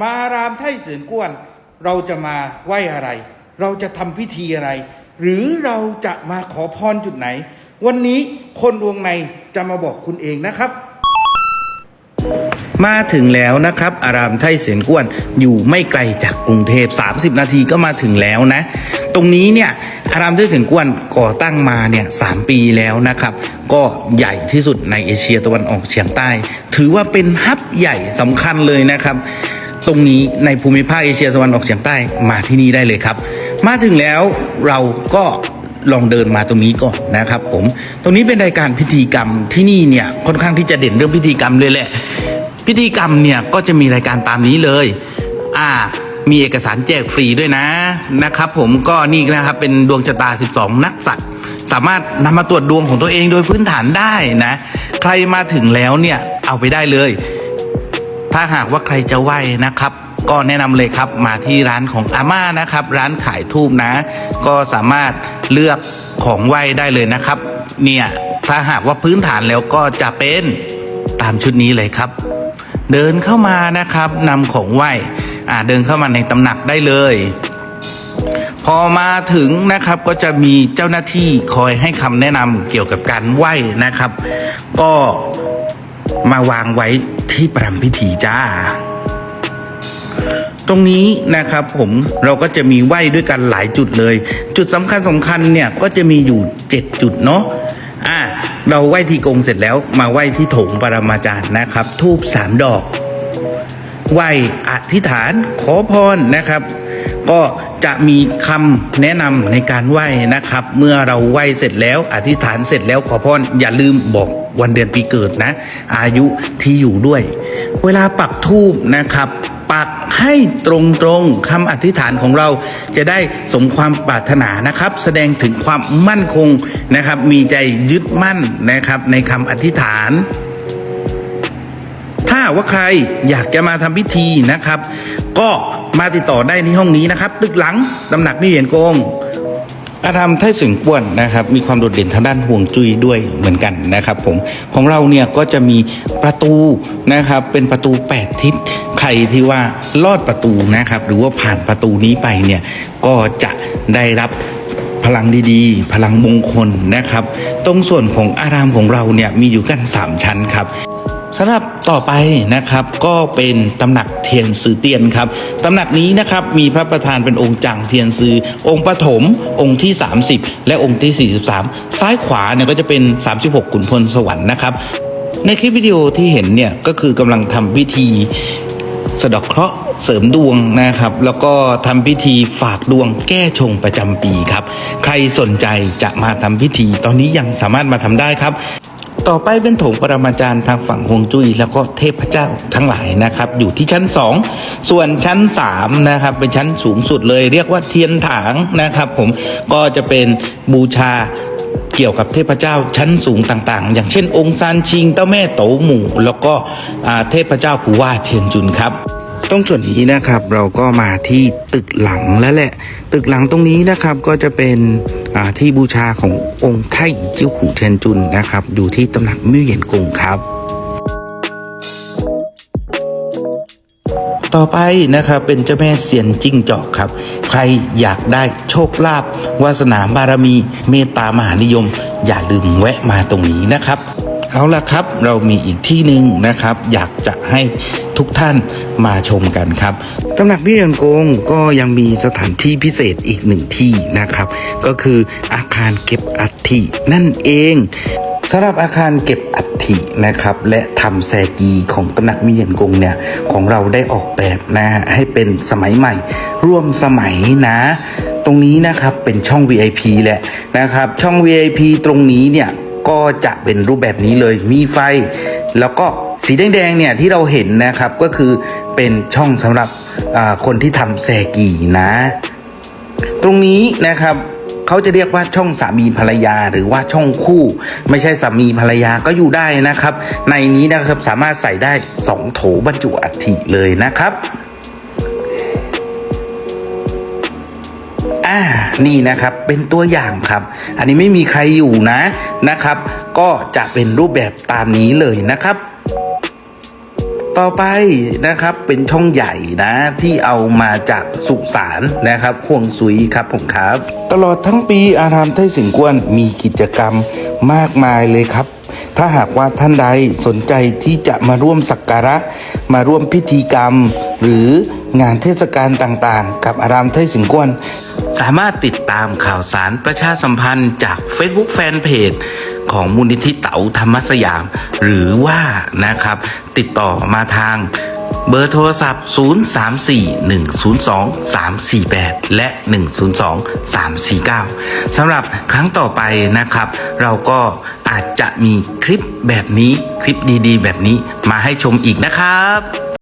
มารามไท่เสือนก้วน เราจะมาไหว้อะไร เราจะทำพิธีอะไร หรือเราจะมาขอพรจุดไหน วันนี้คนวงในจะมาบอกคุณเองนะครับ มาถึงแล้วนะครับ อารามไทยเสียนก้วนอยู่ไม่ไกลจากกรุงเทพ 30 นาทีก็มาถึงแล้วนะ ตรงนี้เนี่ยอารามไทยเสียนก้วนก่อตั้งมาเนี่ยสามปีแล้วนะครับ ก็ใหญ่ที่สุดในเอเชียตะวันออกเฉียงใต้ ถือว่าเป็นฮับใหญ่สำคัญเลยนะครับ ตรงนี้ในภูมิภาคเอเชียตะวันออกเฉียงใต้มาที่นี่ได้เลยครับ มาถึงแล้วเราก็ลองเดินมาตรงนี้ก่อนนะครับผม ตรงนี้เป็นรายการพิธีกรรมที่นี่เนี่ยค่อนข้างที่จะเด่นเรื่องพิธีกรรมเลยแหละ พิธีกรรมเนี่ยก็จะมีรายการตามนี้เลย อ่า มีเอกสารแจกฟรีด้วยนะนะครับผมก็นี่นะครับเป็นดวงชะตา 12 นักสัตว์สามารถนำมาตรวจดวงของตัวเองโดยพื้นฐานได้นะ ใครมาถึงแล้วเนี่ยเอาไปได้เลย ถ้าหากว่าใครจะไหว้นะครับ ก็แนะนำเลยครับมาที่ร้านของอาม่านะครับ ร้านขายทูบนะ ก็สามารถเลือกของไหว้ได้เลยนะครับ เนี่ยถ้าหากว่าพื้นฐานแล้วก็จะเป็นตามชุดนี้เลยครับ เดินเข้ามานะครับนำของไหว้อ่าเดินเข้ามาในตำหนักได้เลย พอมาถึงนะครับก็จะมีเจ้าหน้าที่คอยให้คำแนะนำเกี่ยวกับการไหว้นะครับ ก็มาวางไว้ ที่ประรำพิธีจ้า ตรงนี้นะครับผมเราก็จะมีไหว้ด้วยกันหลายจุดเลย จุดสำคัญสำคัญเนี่ยก็จะมีอยู่ 7 จุดเนาะอ่าเราไหว้ที่กงเสร็จแล้วมาไหว้ที่โถงปรมาจารย์นะครับ ทูบสามดอก ไหว้อธิษฐานขอพรนะครับ ก็จะมีคำแนะนำในการไหว้นะครับ เมื่อเราไหว้เสร็จแล้วอธิษฐานเสร็จแล้วขอพรอย่าลืมบอก วันเดือนปีเกิดนะ อายุที่อยู่ด้วย เวลาปักทูบนะครับปักให้ตรงๆคำอธิษฐานของเราจะได้สมความปรารถนานะครับ แสดงถึงความมั่นคงนะครับ มีใจยึดมั่นนะครับในคำอธิษฐาน ถ้าว่าใครอยากจะมาทำพิธีนะครับ ก็มาติดต่อได้ที่ห้องนี้นะครับ ตึกหลังตำหนักมิเวียนโกง อาธรรมไทยสึงกวนนะครับมีความโดดเด่นทางด้านห่วงจุ้ยด้วยเหมือนกันนะครับผมของเราเนี่ยก็จะมีประตูนะครับเป็นประตู 8 ทิศใครที่ว่าลอดประตูนะครับหรือว่าผ่านประตูนี้ไปเนี่ยก็จะได้รับพลังดีๆ พลังมงคลนะครับ ตรงส่วนของอารามของเราเนี่ยมีอยู่กัน 3 ชั้นครับ สำหรับต่อไปนะครับก็เป็นตำหนักเทียนซือเตียนครับตำหนักนี้นะครับมีพระประธานเป็นองค์จังเทียนซือองค์ปฐมองค์ที่ 30 และองค์ที่ 43 ซ้ายขวาเนี่ยก็จะเป็น 36ขุนพลสวรรค์นะครับในคลิปวิดีโอที่เห็นเนี่ยก็คือกำลังทำพิธีสะดอกเคราะห์เสริมดวงนะครับ แล้วก็ทำพิธีฝากดวงแก้ชงประจำปีครับ ใครสนใจจะมาทำพิธี ตอนนี้ยังสามารถมาทำได้ครับ ต่อไปเป็นโถงปรมาจารย์ทางฝั่งฮวงจุ้ยแล้วก็เทพเจ้าทั้งหลายนะครับอยู่ที่ชั้น 2 ส่วนชั้น3นะครับเป็นชั้นสูงสุดเลยเรียกว่าเทียนถางนะครับผมก็จะเป็นบูชาเกี่ยวกับเทพเจ้าชั้นสูงต่างๆ อย่างเช่น องค์ซานชิงเต้าแม่โตหมู่ แล้วก็เทพเจ้าผู้ว่าเทียนจุนครับตรงส่วนนี้นะครับเราก็มาที่ตึกหลังแล้วแหละ ตึกหลังตรงนี้นะครับก็จะเป็น ที่บูชาขององค์ไทจิ้วขู่เทียนจุนนะครับ อยู่ที่ตำหนักมิวเหยียนกงครับต่อไปนะครับเป็นเจ้าแม่เสียนจิ้งจอกครับ ใครอยากได้โชคลาภวาสนาบารมี เมตตามหานิยม อย่าลืมแวะมาตรงนี้นะครับ เอาละครับเรามีอีกที่หนึ่งนะครับ อยากจะให้ ทุกท่านมาชมกันครับตำหนักพี่ยังกงก็ยังมีสถานที่พิเศษอีกหนึ่งที่นะครับ ก็คืออาคารเก็บอัฐินั่นเองสำหรับอาคารเก็บอัฐินะครับและทำแซกีของตำหนักมิเยนกงเนี่ยของเราได้ออกแบบนะให้เป็นสมัยใหม่ ร่วมสมัยนะ ตรงนี้นะครับเป็นช่อง VIP แหละนะครับ ช่อง VIP ตรงนี้เนี่ยก็จะเป็นรูปแบบนี้เลยมีไฟ แล้วก็ สีแดงๆเนี่ยที่เราเห็นนะครับก็คือเป็นช่องสำหรับคนที่ทำแซกีนะ ตรงนี้นะครับเขาจะเรียกว่าช่องสามีภรรยาหรือว่าช่องคู่ ไม่ใช่สามีภรรยาก็อยู่ได้นะครับ ในนี้นะครับสามารถใส่ได้สองโถบรรจุอัฐิเลยนะครับอ่านี่นะครับเป็นตัวอย่างครับ อันนี้ไม่มีใครอยู่นะนะครับ ก็จะเป็นรูปแบบตามนี้เลยนะครับ ต่อไปนะครับเป็นช่องใหญ่นะที่เอามาจากสุสานนะครับห่วงซุยครับผมครับ ตลอดทั้งปีอารามไทสิงกวนมีกิจกรรมมากมายเลยครับ ถ้าหากว่าท่านใดสนใจที่จะมาร่วมสักการะ มาร่วมพิธีกรรม หรืองานเทศกาลต่างๆ กับอารามไทสิงกวนสามารถติดตามข่าวสารประชาสัมพันธ์จาก Facebook Fanpage ของมูลนิธิเต๋าธรรมสยาม หรือว่านะครับติดต่อมาทางเบอร์โทรศัพท์ 034-102-348 และ 102-349 สำหรับครั้งต่อไปนะครับ เราก็อาจจะมีคลิปแบบนี้ คลิปดีๆ แบบนี้มาให้ชมอีกนะครับ